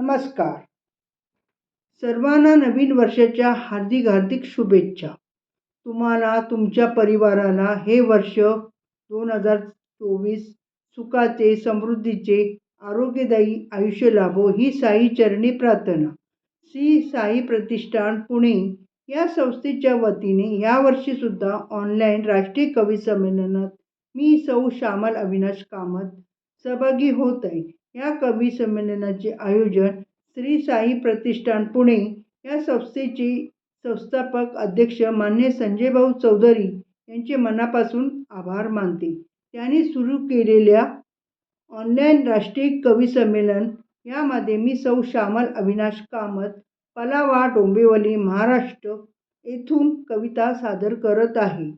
नमस्कार. सर्वांना नवीन वर्षाच्या हार्दिक हार्दिक शुभेच्छा. तुम्हाला तुमच्या परिवाराला हे वर्ष दोन हजार चोवीस सुखाचे समृद्धीचे आरोग्यदायी आयुष्य लाभो ही साई चरणी प्रार्थना. श्री साई प्रतिष्ठान पुणे या संस्थेच्या वतीने यावर्षीसुद्धा ऑनलाईन राष्ट्रीय कवी संमेलनात मी सौ श्यामल अविनाश कामत सहभागी होत आहे. या कवी संमेलनाचे आयोजन श्री साई प्रतिष्ठान पुणे या संस्थेचे संस्थापक अध्यक्ष मान्य संजयभाऊ चौधरी यांचे मनापासून आभार मानते. त्यांनी सुरू केलेल्या ऑनलाईन राष्ट्रीय कवी संमेलन यामध्ये मी सौ श्यामल अविनाश कामत पलावा डोंबिवली महाराष्ट्र येथून कविता सादर करत आहे.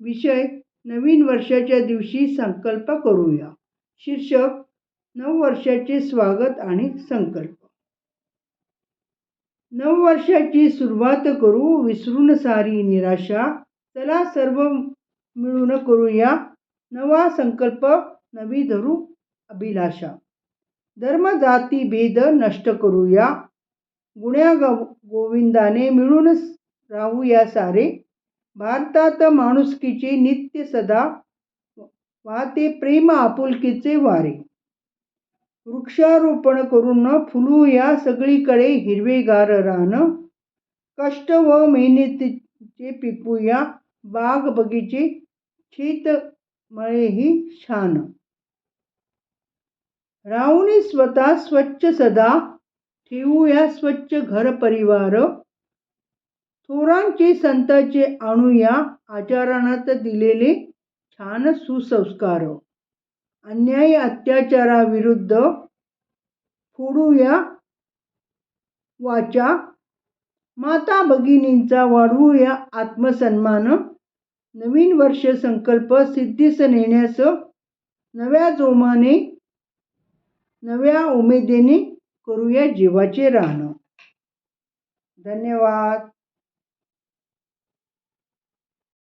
विषय नवीन वर्षाच्या दिवशी संकल्प करूया. शीर्षक नववर्षाचे स्वागत आणि संकल्प. नववर्षाची सुरुवात करू विसरून सारी निराशा. चला सर्व मिळून करूया नवा संकल्प नवी धरू अभिलाषा. धर्म जाती भेद नष्ट करूया. गुण्या गो गोविंदाने मिळून राहूया सारे. भारतात माणुसकीचे नित्य सदा वाहते प्रेम आपुलकीचे वारे. वृक्षारोपण करून फुलू या सगळीकडे हिरवेगार रान कष्ट व मेहनतीचे पिकवूया बाग बगीचे शेतमळेही छान. राहुनी स्वतः स्वच्छ सदा ठेवूया स्वच्छ घर परिवार. थोरांचे संतांचे आणूया आचारानात दिलेले छान सुसंस्कार. अन्याय अत्याचाराविरुद्ध फोडूया वाचा. माता भगिनींचा वाढवूया आत्मसन्मान. नवीन वर्ष संकल्प सिद्धीस नेण्यास नव्या जोमाने नव्या उमेदीने करूया जीवाचे राहणं धन्यवाद.